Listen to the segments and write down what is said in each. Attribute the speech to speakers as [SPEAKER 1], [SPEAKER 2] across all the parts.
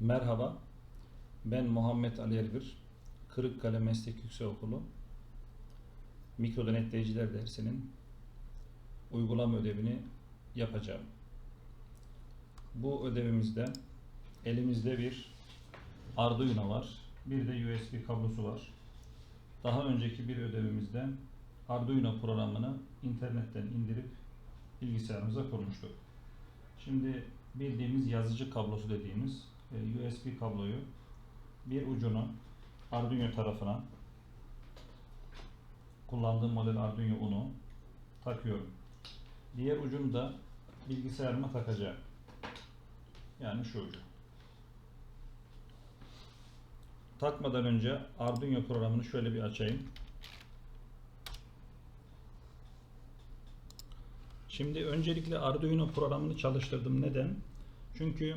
[SPEAKER 1] Merhaba, ben Muhammed Ali Ergür, Kırıkkale Meslek Yüksekokulu Mikro Denetleyiciler dersinin uygulama ödevini yapacağım. Bu ödevimizde elimizde bir Arduino var, bir de USB kablosu var. Daha önceki bir ödevimizde Arduino programını internetten indirip bilgisayarımıza kurmuştuk. Şimdi bildiğimiz yazıcı kablosu dediğimiz USB kabloyu bir ucunu Arduino tarafına kullandığım model Arduino Uno takıyorum. Diğer ucunu da bilgisayarıma takacağım. Yani şu ucu. Takmadan önce Arduino programını şöyle bir açayım. Şimdi öncelikle Arduino programını çalıştırdım. Neden? Çünkü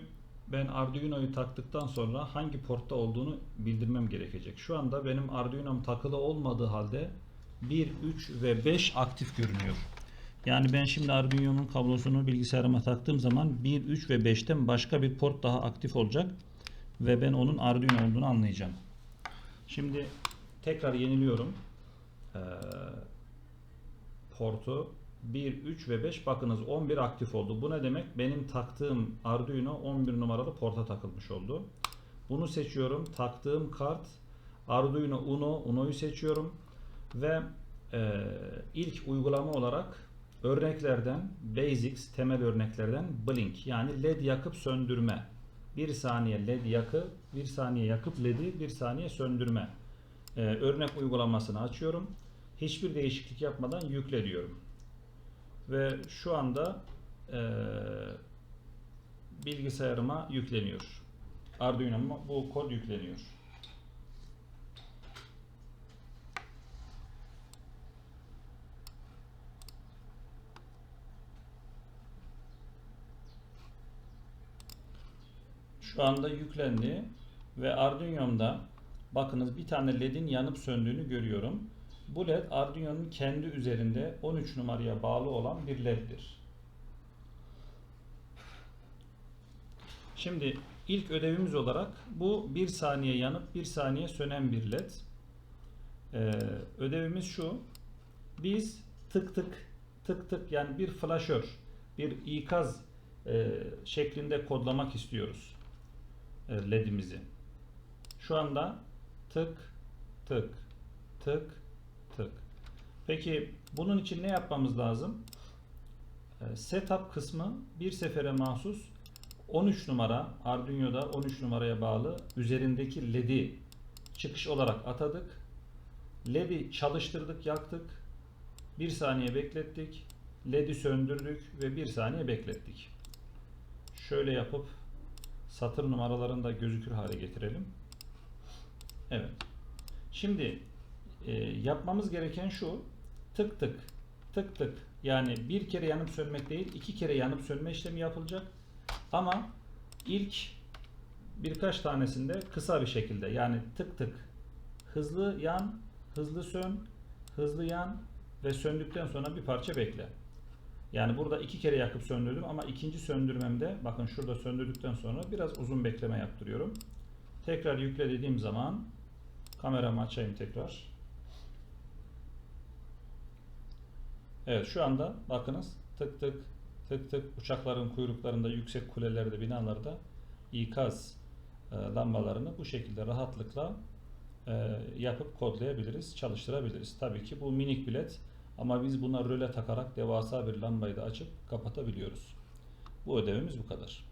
[SPEAKER 1] ben Arduino'yu taktıktan sonra hangi portta olduğunu bildirmem gerekecek. Şu anda benim Arduino'm takılı olmadığı halde 1, 3 ve 5 aktif görünüyor. Yani ben şimdi Arduino'nun kablosunu bilgisayarıma taktığım zaman 1, 3 ve 5'ten başka bir port daha aktif olacak ve ben onun Arduino olduğunu anlayacağım. Şimdi tekrar yeniliyorum. Ee, portu 1, 3 ve 5 bakınız 11 aktif oldu. Bu ne demek? Benim taktığım Arduino 11 numaralı porta takılmış oldu. Bunu seçiyorum. Taktığım kart Arduino Uno. Uno'yu seçiyorum. Ve e, ilk uygulama olarak örneklerden Basics temel örneklerden Blink yani led yakıp söndürme. 1 saniye led yakıp 1 saniye yakıp ledi 1 saniye söndürme. E, örnek uygulamasını açıyorum. Hiçbir değişiklik yapmadan yükle diyorum ve şu anda e, bilgisayarıma yükleniyor. Arduino'ma bu kod yükleniyor. Şu anda yüklendi ve Arduino'mda bakınız bir tane ledin yanıp söndüğünü görüyorum. Bu led Arduino'nun kendi üzerinde 13 numaraya bağlı olan bir leddir. Şimdi ilk ödevimiz olarak bu 1 saniye yanıp 1 saniye sönen bir led. Ee, ödevimiz şu. Biz tık tık tık tık yani bir flaşör, bir ikaz e, şeklinde kodlamak istiyoruz e, ledimizi. Şu anda tık tık tık tık. Peki bunun için ne yapmamız lazım? Ee, setup kısmı bir sefere mahsus 13 numara Arduino'da 13 numaraya bağlı üzerindeki LED'i çıkış olarak atadık. LED'i çalıştırdık, yaktık. Bir saniye beklettik. LED'i söndürdük ve bir saniye beklettik. Şöyle yapıp satır numaralarını da gözükür hale getirelim. Evet. Şimdi e, yapmamız gereken şu tık tık tık tık yani bir kere yanıp sönmek değil iki kere yanıp sönme işlemi yapılacak ama ilk birkaç tanesinde kısa bir şekilde yani tık tık hızlı yan hızlı sön hızlı yan ve söndükten sonra bir parça bekle. Yani burada iki kere yakıp söndürdüm ama ikinci söndürmemde bakın şurada söndürdükten sonra biraz uzun bekleme yaptırıyorum. Tekrar yükle dediğim zaman kameramı açayım tekrar. Evet şu anda bakınız tık tık tık tık uçakların kuyruklarında yüksek kulelerde binalarda ikaz e, lambalarını bu şekilde rahatlıkla e, yapıp kodlayabiliriz, çalıştırabiliriz. Tabii ki bu minik bilet ama biz buna röle takarak devasa bir lambayı da açıp kapatabiliyoruz. Bu ödevimiz bu kadar.